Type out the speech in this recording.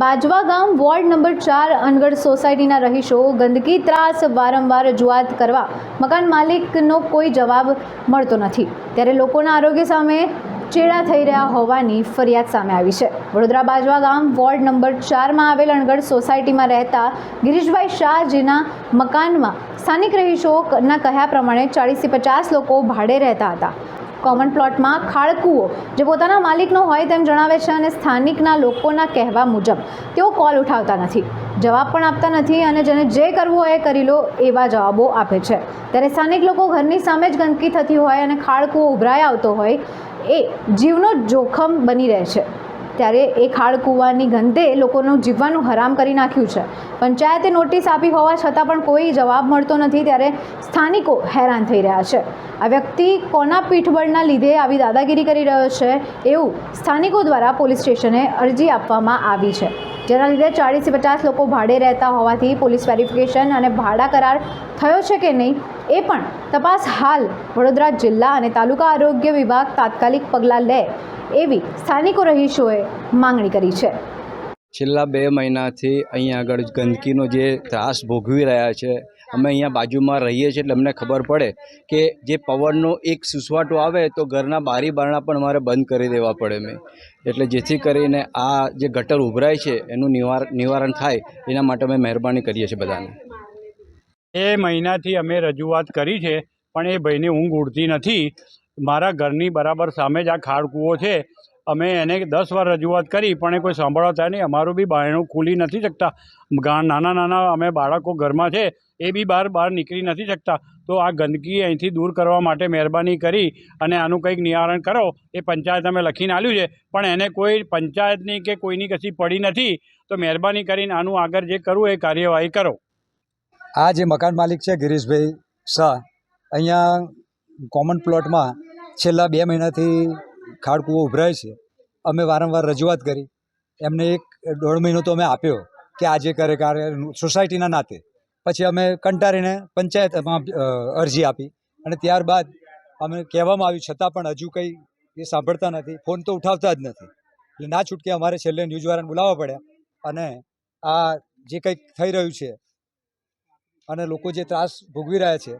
બાજવા ગામ ward number ચાર અનગઢ સોસાયટીના રહીશો ગંદકી, ત્રાસ, વારંવાર રજૂઆત કરવા મકાન માલિકનો કોઈ જવાબ મળતો નથી. ત્યારે લોકોના આરોગ્ય સામે ચેડા થઈ રહ્યા હોવાની ફરિયાદ સામે આવી છે. વડોદરા બાજવા ગામ વોર્ડ નંબર ચારમાં આવેલ અણગઢ સોસાયટીમાં રહેતા ગિરીશભાઈ શાહ જેના મકાનમાં સ્થાનિક રહીશોના કહ્યા પ્રમાણે ચાળીસથી પચાસ લોકો ભાડે રહેતા હતા. કોમન પ્લોટમાં ખાળકુઓ જે પોતાના માલિકનો હોય તેમ જણાવે છે અને સ્થાનિકના લોકોના કહેવા મુજબ તેઓ કોલ ઉઠાવતા નથી. જવાબ પણ આપતા નથી અને જેને જે કરવું હોય એ કરી લો એવા જવાબો આપે છે. ત્યારે સ્થાનિક લોકો ઘરની સામે જ ગંદકી થતી હોય અને ખાળકુઓ ઉભરાઈ આવતો હોય એ જીવનો જોખમ બની રહે છે. ત્યારે એ ખાળકૂવાની ગંધે લોકોનું જીવવાનું હરામ કરી નાખ્યું છે. પંચાયતે નોટિસ આપી હોવા છતાં પણ કોઈ જવાબ મળતો નથી ત્યારે સ્થાનિકો હેરાન થઈ રહ્યા છે. આ વ્યક્તિ કોના પીઠબળના લીધે આવી દાદાગીરી કરી રહ્યો છે એવું સ્થાનિકો દ્વારા પોલીસ સ્ટેશને અરજી આપવામાં આવી છે. જેના લીધે ચાળીસથી પચાસ લોકો ભાડે રહેતા હોવાથી પોલીસ વેરિફિકેશન અને ભાડા કરાર થયો છે કે નહીં એ પણ તપાસ હાલ વડોદરા જિલ્લા અને તાલુકા આરોગ્ય વિભાગ તાત્કાલિક પગલાં લે એવી સ્થાનિકો રહીશોએ માંગણી કરી છે. છેલ્લા બે મહિનાથી અહીંયા આગળ ગંદકીનો જે ત્રાસ ભોગવી રહ્યા છે, અમે અહીંયા બાજુમાં રહીએ છીએ એટલે અમને ખબર પડે કે જે પવનનો એક સુસવાટો આવે તો ઘરના બારી બારણા પણ અમારે બંધ કરી દેવા પડે મેં એટલે જેથી કરીને આ જે ગટર ઉભરાય છે, એનું નિવાર નિવારણ થાય, એના માટે અમે મહેરબાની કરીએ છીએ બધાને. એ મહિનાથી અમે રજૂઆત કરી છે, પણ એ ભાઈને ઊંઘ ઉડતી નથી. મારા ઘરની બરાબર સામે જ આ ખાડકૂવો છે. અમે એને દસ વાર રજૂઆત કરી, પણ એ કોઈ સાંભળવા થાય નહીં. અમારું બી બારણું ખુલી નથી શકતા. નાના નાના અમે બાળકો ઘરમાં છે, એ બી બહાર બહાર નીકળી નથી શકતા. તો આ ગંદકી અહીંથી દૂર કરવા માટે મહેરબાની કરી અને આનું કંઈક નિવારણ કરો. એ પંચાયત અમે લખીને આપ્યું છે, પણ એને કોઈ પંચાયતની કે કોઈની કશી પડી નથી. તો મહેરબાની કરીને આનું આગળ જે કરવું એ કાર્યવાહી કરો. આ જે મકાન માલિક છે ગિરીશભાઈ શાહ, અહીંયા કોમન પ્લોટમાં છેલ્લા બે મહિનાથી ખાડકૂવો ઉભરાય છે. અમે વારંવાર રજૂઆત કરી. એમને એક દોઢ મહિનો તો અમે આપ્યો કે આજે કરે કાર્ય સોસાયટીના નાતે. પછી અમે કંટાળીને પંચાયતમાં અરજી આપી અને ત્યારબાદ અમે કહેવામાં આવ્યું, છતાં પણ હજુ કંઈ એ સાંભળતા નથી. ફોન તો ઉઠાવતા જ નથી. એટલે ના છૂટકે અમારે છેલ્લે ન્યૂઝવાળાને બોલાવવા પડ્યા અને આ જે કંઈક થઈ રહ્યું છે અને લોકો જે ત્રાસ ભોગવી રહ્યા છે